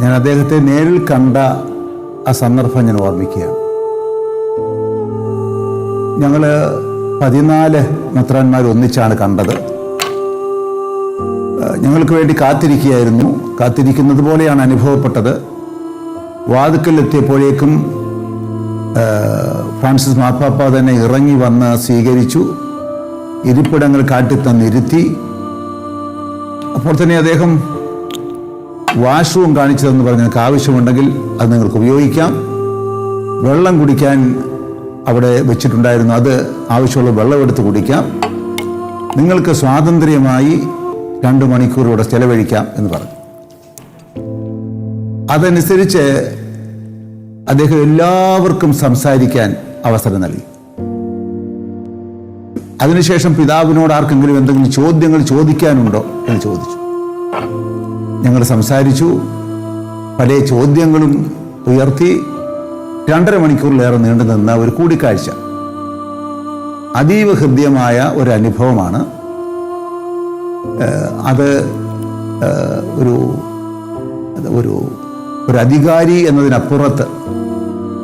ഞാൻ അദ്ദേഹത്തെ നേരിൽ കണ്ട ആ സന്ദർഭം ഞാൻ ഓർമ്മിക്കുകയാണ്. ഞങ്ങൾ പതിനാല് മെത്രാന്മാർ ഒന്നിച്ചാണ് കണ്ടത്. ഞങ്ങൾക്ക് വേണ്ടി കാത്തിരിക്കുകയായിരുന്നു. കാത്തിരിക്കുന്നത് പോലെയാണ് അനുഭവപ്പെട്ടത്. വാതുക്കലെത്തിയപ്പോഴേക്കും ഫ്രാൻസിസ് മാപ്പാപ്പ തന്നെ ഇറങ്ങി വന്ന് സ്വീകരിച്ചു. ഇരിപ്പിടങ്ങൾ കാട്ടിത്തന്നിരുത്തി. അപ്പോൾ തന്നെ അദ്ദേഹം വാഷ്റൂം കാണിച്ചതെന്ന് പറഞ്ഞ് നിങ്ങൾക്ക് ആവശ്യമുണ്ടെങ്കിൽ അത് നിങ്ങൾക്ക് ഉപയോഗിക്കാം. വെള്ളം കുടിക്കാൻ അവിടെ വെച്ചിട്ടുണ്ടായിരുന്നു. അത് ആവശ്യമുള്ള വെള്ളം എടുത്ത് കുടിക്കാം. നിങ്ങൾക്ക് സ്വാതന്ത്ര്യമായി രണ്ട് മണിക്കൂർ ഇവിടെ ചെലവഴിക്കാം എന്ന് പറഞ്ഞു. അതനുസരിച്ച് അദ്ദേഹം എല്ലാവർക്കും സംസാരിക്കാൻ അവസരം നൽകി. അതിനുശേഷം പിതാവിനോട് ആർക്കെങ്കിലും എന്തെങ്കിലും ചോദ്യങ്ങൾ ചോദിക്കാനുണ്ടോ എന്ന് ചോദിച്ചു. ഞങ്ങൾ സംസാരിച്ചു. പല ചോദ്യങ്ങളും ഉയർത്തി രണ്ടര മണിക്കൂറിലേറെ നീണ്ടു നിന്ന ഒരു കൂടിക്കാഴ്ച. അതീവ ഹൃദ്യമായ ഒരു അനുഭവമാണ്. അത് ഒരു ഒരു ഒരു അധികാരി എന്നതിനപ്പുറത്ത്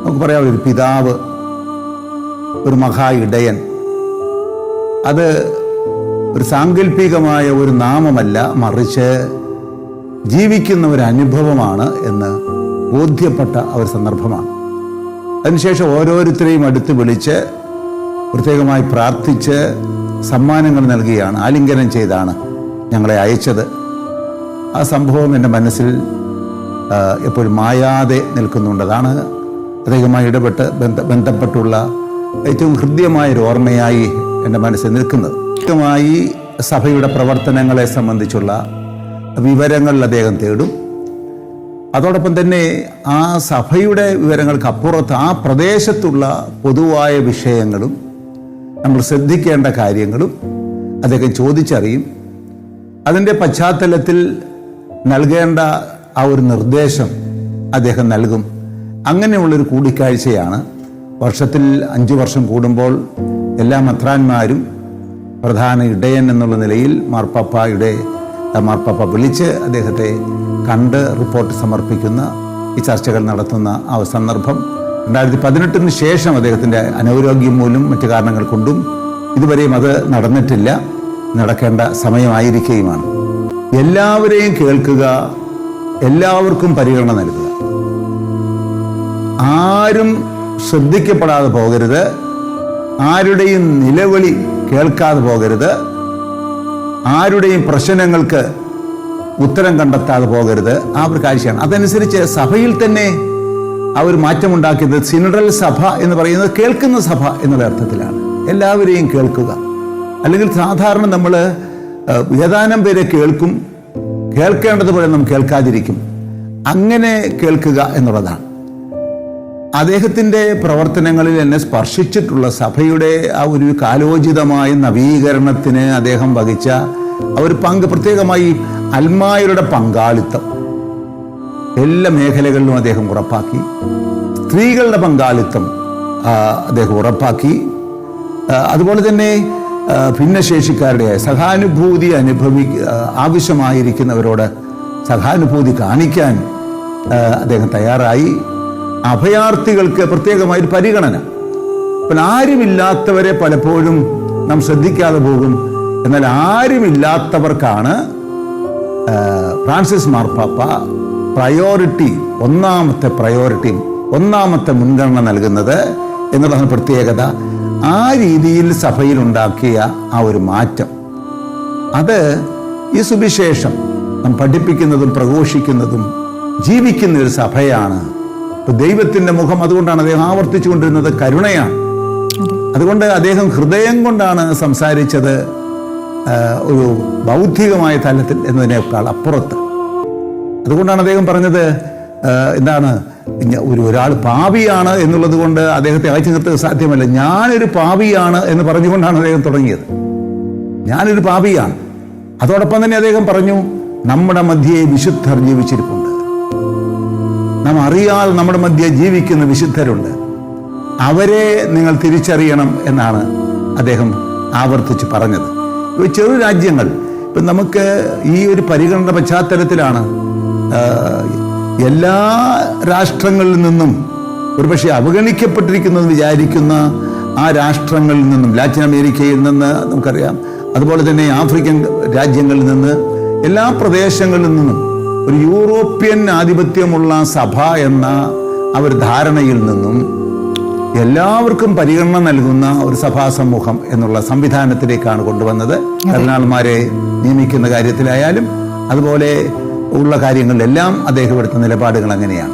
നമുക്ക് പറയാം ഒരു പിതാവ് ഒരു മഹാ ഇടയൻ. അത് ഒരു സാങ്കല്പികമായ ഒരു നാമമല്ല മറിച്ച് ജീവിക്കുന്ന ഒരു അനുഭവമാണ് എന്ന് ബോധ്യപ്പെട്ട ഒരു സന്ദർഭമാണ്. അതിനുശേഷം ഓരോരുത്തരെയും അടുത്ത് വിളിച്ച് പ്രത്യേകമായി പ്രാർത്ഥിച്ച് സമ്മാനങ്ങൾ നൽകിയാണ് ആലിംഗനം ചെയ്താണ് ഞങ്ങളെ അയച്ചത്. ആ സംഭവം എന്റെ മനസ്സിൽ എപ്പോഴും മായാതെ നിൽക്കുന്നുണ്ട്. അതാണ് അദ്ദേഹമായി ഇടപെട്ട് ബന്ധ ബന്ധപ്പെട്ടുള്ള ഏറ്റവും ഹൃദ്യമായൊരു ഓർമ്മയായി എന്റെ മനസ്സിൽ നിൽക്കുന്നത്. കൃത്യമായി സഭയുടെ പ്രവർത്തനങ്ങളെ സംബന്ധിച്ചുള്ള വിവരങ്ങൾ അദ്ദേഹം തേടും. അതോടൊപ്പം തന്നെ ആ സഭയുടെ വിവരങ്ങൾക്ക് അപ്പുറത്ത് ആ പ്രദേശത്തുള്ള പൊതുവായ വിഷയങ്ങളും നമ്മൾ ശ്രദ്ധിക്കേണ്ട കാര്യങ്ങളും അദ്ദേഹം ചോദിച്ചറിയും. അതിന്റെ പശ്ചാത്തലത്തിൽ നൽകേണ്ട ആ ഒരു നിർദ്ദേശം അദ്ദേഹം നൽകും. അങ്ങനെയുള്ളൊരു കൂടിക്കാഴ്ചയാണ് വർഷത്തിൽ അഞ്ച് വർഷം കൂടുമ്പോൾ എല്ലാ മത്രാന്മാരും പ്രധാന ഇടയൻ എന്നുള്ള നിലയിൽ മാർപ്പാപ്പയുടെ മാർപ്പാപ്പ വിളിച്ച് അദ്ദേഹത്തെ കണ്ട് റിപ്പോർട്ട് സമർപ്പിക്കുന്ന ഈ ചർച്ചകൾ നടത്തുന്ന ആ സന്ദർഭം രണ്ടായിരത്തി പതിനെട്ടിന് ശേഷം അദ്ദേഹത്തിന്റെ അനാരോഗ്യം മൂലം മറ്റു കാരണങ്ങൾ കൊണ്ടും ഇതുവരെയും അത് നടന്നിട്ടില്ല. നടക്കേണ്ട സമയമായിരിക്കുകയുമാണ് എല്ലാവരെയും കേൾക്കുക എല്ലാവർക്കും പരിഗണന നൽകുക. ആരും ശ്രദ്ധിക്കപ്പെടാതെ പോകരുത്. ആരുടെയും നിലവിളി കേൾക്കാതെ പോകരുത്. ആരുടെയും പ്രശ്നങ്ങൾക്ക് ഉത്തരം കണ്ടെത്താതെ പോകരുത്. ആ ഒരു കാഴ്ചയാണ് അതനുസരിച്ച് സഭയിൽ തന്നെ അവർ മാറ്റമുണ്ടാക്കിയത് സിനഡൽ സഭ എന്ന് പറയുന്നത് കേൾക്കുന്ന സഭ എന്നുള്ള അർത്ഥത്തിലാണ്. എല്ലാവരെയും കേൾക്കുക. അല്ലെങ്കിൽ സാധാരണ നമ്മൾ ഏതാനും പേരെ കേൾക്കും. കേൾക്കേണ്ടതുപോലെ നാം കേൾക്കാതിരിക്കും. അങ്ങനെ കേൾക്കുക എന്നുള്ളതാണ്. അദ്ദേഹത്തിന്റെ പ്രവർത്തനങ്ങളിൽ എന്നെ സ്പർശിച്ചിട്ടുള്ള സഭയുടെ ആ ഒരു കാലോചിതമായ നവീകരണത്തിന് അദ്ദേഹം വഹിച്ച ഒരു പങ്ക് പ്രത്യേകമായി അൽമായരുടെ പങ്കാളിത്തം. എല്ലാ മേഖലകളിലും അദ്ദേഹം ഉറപ്പാക്കി. സ്ത്രീകളുടെ പങ്കാളിത്തം അദ്ദേഹം ഉറപ്പാക്കി. അതുപോലെ തന്നെ ഭിന്നശേഷിക്കാരുടെ സഹാനുഭൂതി അനുഭവി ആവശ്യമായിരിക്കുന്നവരോട് സഹാനുഭൂതി കാണിക്കാൻ അദ്ദേഹം തയ്യാറായി. അഭയാർത്ഥികൾക്ക് പ്രത്യേകമായ ഒരു പരിഗണന. അപ്പോൾ ആരുമില്ലാത്തവരെ പലപ്പോഴും നാം ശ്രദ്ധിക്കാതെ പോകും. എന്നാൽ ആരുമില്ലാത്തവർക്കാണ് ഫ്രാൻസിസ് മാർപ്പാപ്പ പ്രയോറിറ്റി ഒന്നാമത്തെ പ്രയോറിറ്റി ഒന്നാമത്തെ മുൻഗണന നൽകുന്നത് എന്നുള്ളതാണ് പ്രത്യേകത. ആ രീതിയിൽ സഭയിൽ ഉണ്ടാക്കിയ ആ ഒരു മാറ്റം. അത് ഈ സുവിശേഷം നാം പഠിപ്പിക്കുന്നതും പ്രഘോഷിക്കുന്നതും ജീവിക്കുന്ന ഒരു സഭയാണ് ദൈവത്തിന്റെ മുഖം അതുകൊണ്ടാണ് അദ്ദേഹം ആവർത്തിച്ചു കൊണ്ടിരുന്നത് കരുണയാണ്. അതുകൊണ്ട് അദ്ദേഹം ഹൃദയം കൊണ്ടാണ് സംസാരിച്ചത് ഒരു ബൗദ്ധികമായ തലത്തിൽ എന്നതിനേക്കാൾ അപ്പുറത്ത്. അതുകൊണ്ടാണ് അദ്ദേഹം പറഞ്ഞത് എന്താണ് ഒരു ഒരാൾ പാപിയാണ് എന്നുള്ളത് കൊണ്ട് അദ്ദേഹത്തെ അയച്ചു നിർത്തുക സാധ്യമല്ല. ഞാനൊരു പാപിയാണ് എന്ന് പറഞ്ഞുകൊണ്ടാണ് അദ്ദേഹം തുടങ്ങിയത്. ഞാനൊരു പാപിയാണ്. അതോടൊപ്പം തന്നെ അദ്ദേഹം പറഞ്ഞു നമ്മുടെ മധ്യേ വിശുദ്ധർ ജീവിച്ചിരിപ്പുണ്ട്. നാം അറിയാതെ നമ്മുടെ മധ്യ ജീവിക്കുന്ന വിശുദ്ധരുണ്ട്. അവരെ നിങ്ങൾ തിരിച്ചറിയണം എന്നാണ് അദ്ദേഹം ആവർത്തിച്ച് പറഞ്ഞത്. ഇപ്പോൾ ചെറു രാജ്യങ്ങൾ ഇപ്പം നമുക്ക് ഈ ഒരു പരിഗണന പശ്ചാത്തലത്തിലാണ് എല്ലാ രാഷ്ട്രങ്ങളിൽ നിന്നും ഒരുപക്ഷെ അവഗണിക്കപ്പെട്ടിരിക്കുന്നെന്ന് വിചാരിക്കുന്ന ആ രാഷ്ട്രങ്ങളിൽ നിന്നും ലാറ്റിൻ അമേരിക്കയിൽ നിന്ന് നമുക്കറിയാം അതുപോലെ തന്നെ ആഫ്രിക്കൻ രാജ്യങ്ങളിൽ നിന്ന് എല്ലാ പ്രദേശങ്ങളിൽ നിന്നും ഒരു യൂറോപ്യൻ ആധിപത്യമുള്ള സഭ എന്ന ആ ഒരു ധാരണയിൽ നിന്നും എല്ലാവർക്കും പരിഗണന നൽകുന്ന ഒരു സഭാ സമൂഹം എന്നുള്ള സംവിധാനത്തിലേക്കാണ് കൊണ്ടുവന്നത്. കരുണാൾമാരെ നിയമിക്കുന്ന കാര്യത്തിലായാലും അതുപോലെ ഉള്ള കാര്യങ്ങളിലെല്ലാം അദ്ദേഹം എടുത്ത നിലപാടുകൾ അങ്ങനെയാണ്.